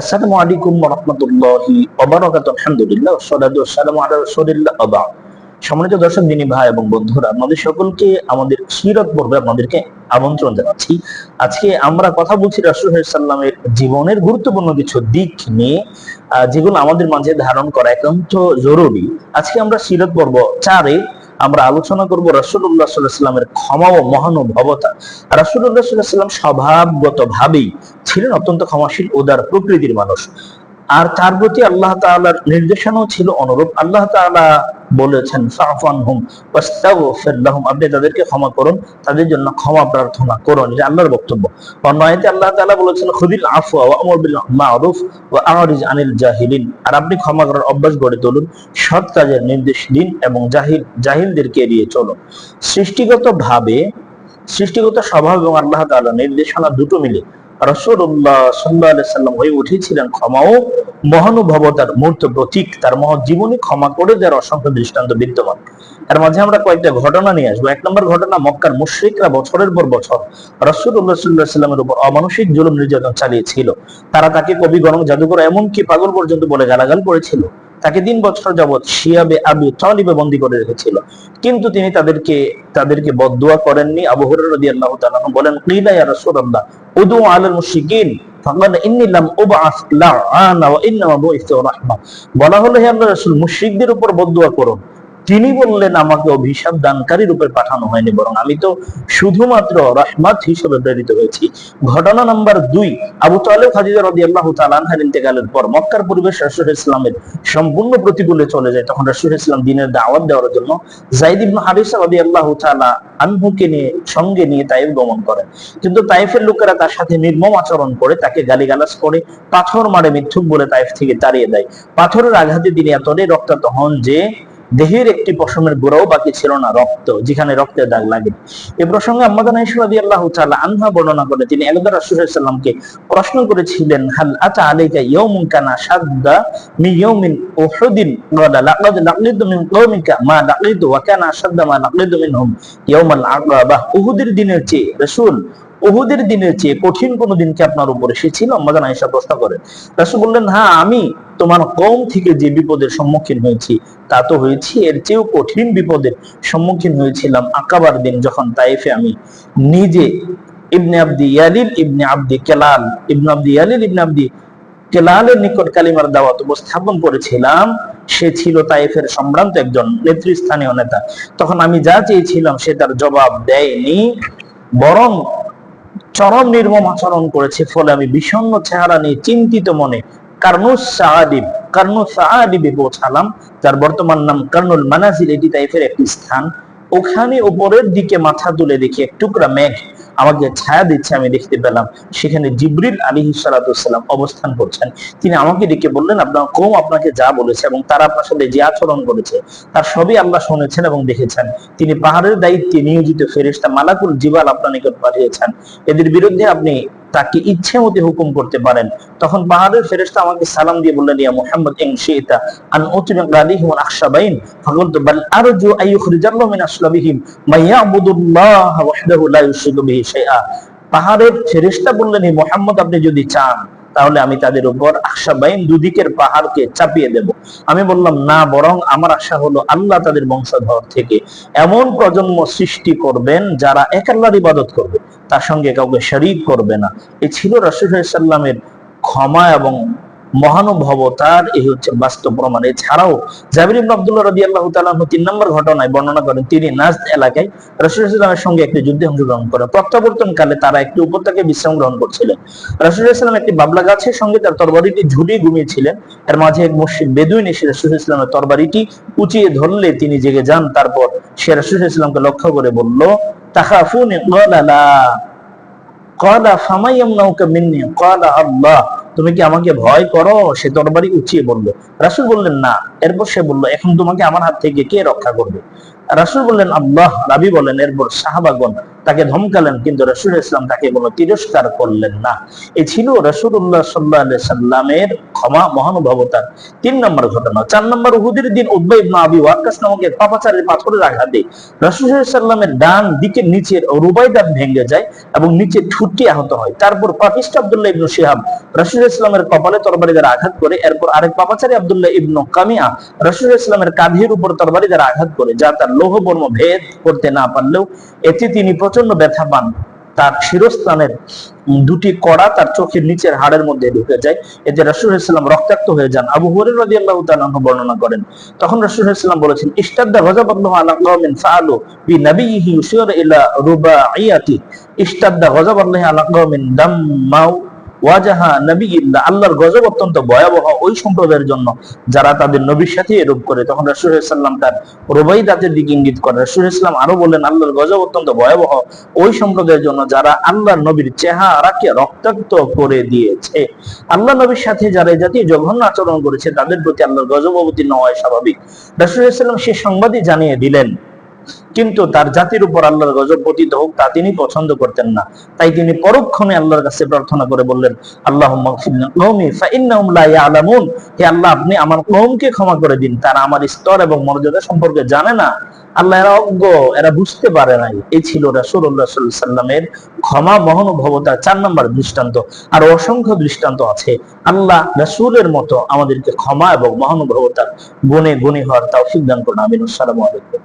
আসসালামু আলাইকুম আলহামদুলিল্লাহ আলা রাসূলিল্লাহ ওয়া। সম্মানিত দর্শক ভাই এবং বন্ধুরা আপনাদের সকলকে আমাদের সিরাত পর্বে আপনাদেরকে আমন্ত্রণ জানাচ্ছি। আজকে আমরা কথা বলছি রাসূল সাল্লামের জীবনের গুরুত্বপূর্ণ কিছু দিক নিয়ে যেগুলো আমাদের মাঝে ধারণ করা একান্ত জরুরি। আজকে আমরা সিরাত পর্ব চারে আমরা আলোচনা করব সাল্লামের ক্ষমা ও মহানুভবতা। রসুল্লাহ সাল্লাম স্বভাবগত ভাবেই ছিলেন অত্যন্ত ক্ষমাশীল, উদার প্রকৃতির মানুষ। আর তার প্রতি আল্লাহ তাআলার নির্দেশনাও ছিল অনুরূপ। আল্লাহ তাআলা বলেছেন ফাফান হুম ওয়াস্তাগফির আপনি তাদেরকে ক্ষমা করুন, তাদের জন্য ক্ষমা প্রার্থনা করুন, এটা আল্লাহর বক্তব্য। অন্য আয়াতে আল্লাহ তাআলা বলেছেন, খুদিল আফওয়া ওয়া আমর বিল মারুফ ওয়া আরিজ আনিল জাহিলিন। আর আপনি ক্ষমা করার অভ্যাস গড়ে তুলুন, সৎ কাজের নির্দেশ দিন এবং জাহিল, জাহিলদেরকে এড়িয়ে চলুন। সৃষ্টিগত ভাবে সৃষ্টিগত স্বভাব এবং আল্লাহ তাআলা নির্দেশনা দুটো মিলে। সাল্লাম হয়ে উঠেছিলেন ক্ষমা ও মহানুভবতার মূর্ত প্রতীক, তার মহৎ জীবনে ক্ষমা করে দেওয়ার অসংখ্য দৃষ্টান্ত বিদ্যমান। এর মাঝে আমরা কয়েকটা ঘটনা নিয়ে আসব। এক নম্বর ঘটনা, মক্কার মুশ্রিকরা বছরের পর বছর রসুল্লাহ উপর অমানসিক জুলুম নির্যাতন চালিয়েছিল। তারা তাকে কবি গরম জাদুঘর এমনকি পাগল পর্যন্ত বলে গালাগাল করেছিল। তাকে তিন বছর যাবৎ শিয়াবে আবি তালিবে বন্দী করে রেখেছিল। কিন্তু তিনি তাদেরকে তাদেরকে বদদুয়া করেননি। আবু হুরায়রা রাদিয়াল্লাহু তাআলা বলেন কিলা ইয়া রাসূলুল্লাহ উদু আলাল মুশরিকিন বলা হলো, হে আল্লাহর রাসূল, মুশরিকদের উপর বদদুয়া করুন তিনি বললেন, আমাকে অভিশাপ দানকারী রূপে পাঠানো হয়নি, বরং আমি তো শুধুমাত্র রহমত হিসেবে প্রেরিত হয়েছি। ঘটনা নাম্বার দুই, আবু তালেব খাদিজা রদি আল্লাহ তালানহার ইন্তেকালের পর মক্কার পরিবেশ রাসুল ইসলামের সম্পূর্ণ প্রতিকূলে চলে যায়। তখন রাসুল ইসলাম দিনের দাওয়াত দেওয়ার জন্য জাইদ ইবনু হারিসা রদি আল্লাহ তালা আনহুকে নিয়ে, সঙ্গে নিয়ে তাইফ গমন করেন। কিন্তু তাইফের লোকেরা তার সাথে নির্মম আচরণ করে তাকে গালিগালাজ করে, পাথর মারে মিথ্যুক বলে তাইফ থেকে তাড়িয়ে দেয়। পাথরের আঘাতে তিনি এতটাই রক্তাক্ত হন যে দেহের একটি পশমের গোড়াও বাকি ছিল না, রক্ত, যেখানে রক্তের দাগ লাগে। এ প্রসঙ্গে আম্মাদান আনহা বর্ণনা করে, তিনি রাসূলুল্লাহকে প্রশ্ন করেছিলেন, হাল আতা আলাইকা ইয়াউমুন কানা শাদ্দা মি ইয়াউমিন উহুদিন মিন মা মা দিনের চেয়ে রাসূল উহুদের দিনের চেয়ে কঠিন কোন দিন কি আপনার উপর এসেছিল? আম্মাদান আয়েশা প্রশ্ন করেন। রাসূল বললেন হ্যাঁ আমি তোমার কম থেকে যে বিপদের সম্মুখীন হয়েছি, তা তো হয়েছি। এর চেয়েও কঠিন বিপদের সম্মুখীন হয়েছিলাম আকাবার দিন যখন তাইফে আমি নিজে ইবনে আব্দি ইয়ালিল, ইবনে আব্দি কেলাল, ইবনে আব্দি ইয়ালিল, ইবনে আব্দি কেলালের নিকট কালিমার দাওয়াত উপস্থাপন করেছিলাম। সে ছিল তাইফের সম্ভ্রান্ত একজন নেতৃস্থানীয় নেতা। তখন আমি যা চেয়েছিলাম, সে তার জবাব দেয়নি। বরং চরম নির্মম আচরণ করেছে, ফলে আমি বিষণ্ন চেহারা নিয়ে চিন্তিত মনে কার্নুস সাহাদিব কার্নুস সাহাদিবে পৌঁছালাম, যার বর্তমান নাম কর্নুল মানাজিল, এটি তাইফের একটি স্থান। ওখানে উপরের দিকে মাথা তুলে দেখি এক টুকরা মেঘ। আমাকে ছায়া দিচ্ছে, আমি দেখতে পেলাম। সেখানে জিবরিল আলী সালাতাম অবস্থান করছেন। তিনি আমাকে ডেকে বললেন, আপনার কম আপনাকে যা বলেছে এবং তারা আপনার সাথে যে আচরণ করেছে, তার সবই আল্লাহ শুনেছেন এবং দেখেছেন। তিনি পাহাড়ের দায়িত্বে নিয়োজিত ফেরিস্তা মালাকুল জিবাল আপনার নিকট পাঠিয়েছেন। এদের বিরুদ্ধে আপনি তাকে ইচ্ছে মতো হুকুম করতে পারেন। তখন পাহাড়ের ফেরেস্তা আমাকে সালাম দিয়ে বললেন, ইয়া মুহাম্মদ, ইন শাইতা আন উতবিক আলাইহিম ওয়া আখশাবাইন ফাকুলতু, বাল আরজু আইখরিজাল্লাহু ইখরিজাল্লাহু মিন আসলাবিহিম মা ইয়াবুদুল্লাহ ওয়াহদাহু লা ইউশরিকু বিহি শাইআ। পাহাড়ের ফেরেশতা বললেন, হে মুহাম্মদ, আপনি যদি চান তাহলে আমি তাদের উপর আশাবাইন দুদিকের পাহাড়কে চাপিয়ে দেব। আমি বললাম, না, বরং আমার আশা হলো আল্লাহ তাদের বংশধর থেকে এমন প্রজন্ম সৃষ্টি করবেন যারা এক আল্লাহর ইবাদত করবে, তার সঙ্গে কাউকে শরীর করবে না। এ ছিল রসুল সাল্লামের ক্ষমা এবং মহানুভবতার এই হচ্ছে বাস্তব প্রমাণ। এছাড়াও জাবির ইবনে আব্দুল্লাহ রাদিয়াল্লাহু তাআলা তিন নম্বর ঘটনায় বর্ণনা করেন, তিনি নাজদ এলাকায় রাসূল সাল্লামের সঙ্গে একটি যুদ্ধে অংশগ্রহণ করেন প্রত্যাবর্তন কালে তারা একটি উপত্যকায় বিশ্রাম গ্রহণ করছিলেন। রাসূল সাল্লাম একটি বাবলা গাছের সঙ্গে তার তরবারিটি ঝুলিয়ে ঘুমিয়েছিলেন। এর মাঝে এক মুশরিক বেদুইন এসে রাসূল ইসলামের তরবারিটি উঁচিয়ে ধরলে তিনি জেগে যান। তারপর সে রাসূল ইসলামকে লক্ষ্য করে বলল, তাখাফুনি ক্বালা লা, ক্বালা ফামা ইয়ামনাউকা মিন্নি ক্বালা আল্লাহ। তুমি কি আমাকে ভয় করো? সে তরবারি উঁচিয়ে বলল, রাসুল বললেন, না। এরপর সে বলল, এখন তোমাকে আমার হাত থেকে কে রক্ষা করবে? রাসুল বললেন, আল্লাহ। রাবি বলেন এরপর সাহাবাগণ তাকে ধমকালেন, কিন্তু রসুল ইসলাম তাকে কোনো তিরস্কার করলেন না। এ ছিল রসুল্লাহ সাল্লাহ সাল্লামের ক্ষমা মহানুভবতার তিন নম্বর ঘটনা। চার নম্বর, উহুদের দিন উদ্বাই আবি ওয়াক্কাস নামক পাপাচারের পাথরের আঘাতে রসুল সাল্লামের ডান দিকের নিচের রুবাইদাত ভেঙে যায় এবং নিচে ঠুটটি আহত হয়। তারপর পাপিস্ট আব্দুল্লাহ ইবনু শিহাব রসুল ইসলামের কপালে তরবারি দ্বারা আঘাত করে, এরপর আরেক পাপাচারী আবদুল্লাহ ইবনু কামিয়া রসুল ইসলামের কাঁধের উপর তরবারি দ্বারা আঘাত করে, যা তার লৌহবর্ম ভেদ করতে না পারলেও এতে তিনি প্রচণ্ড ব্যথা পান তার শিরস্থানের দুটি কড়া তার চোখের নিচের হাড়ের মধ্যে ঢুকে যায়। এতে রাসুল ইসলাম রক্তাক্ত হয়ে যান, আবু হরির রাজি বর্ণনা করেন। তখন রাসুল ইসলাম বলেছেন ইস্তাদ্দা গজাবাল্লাহ আলা কওমিন ইস্তাদ্দা ওয়াজাহা নবী ইল্লা আল্লাহর গজব অত্যন্ত ভয়াবহ ওই সম্প্রদায়ের জন্য যারা তাদের নবীর সাথে এরূপ করে। তখন সাল্লাম তার দিকে ইঙ্গিত করে। ইসলাম আরও আল্লাহর গজব অত্যন্ত ভয়াবহ ওই সম্প্রদায়ের জন্য যারা আল্লাহর নবীর চেহারাকে রক্তাক্ত করে দিয়েছে। আল্লাহ নবীর সাথে যারা জাতীয় জঘন্য আচরণ করেছে, তাদের প্রতি আল্লাহর গজব অবতীর্ণ স্বাভাবিক। রাসুল ইসলাম সে সংবাদই জানিয়ে দিলেন কিন্তু তার জাতির উপর আল্লাহর গজব পতিত হোক তা তিনি পছন্দ করতেন না। তাই তিনি পরক্ষণে আল্লাহর কাছে প্রার্থনা করে বললেন আল্লাহ আল্লাহ, আপনি আমার কৌমকে ক্ষমা করে দিন। তারা আমার স্তর এবং মর্যাদা সম্পর্কে জানে না। আল্লাহ, এরা অজ্ঞ, এরা বুঝতে পারে নাই। এই ছিল রাসুল্লাহ সাল্লামের ক্ষমা মহানুভবতার চার নম্বর দৃষ্টান্ত। আর অসংখ্য দৃষ্টান্ত আছে। আল্লাহ রাসুলের মতো আমাদেরকে ক্ষমা এবং মহানুভবতার গুণে গুণী হওয়ার তাও সিদ্ধান্ত করুন। আসসালামু আলাইকুম।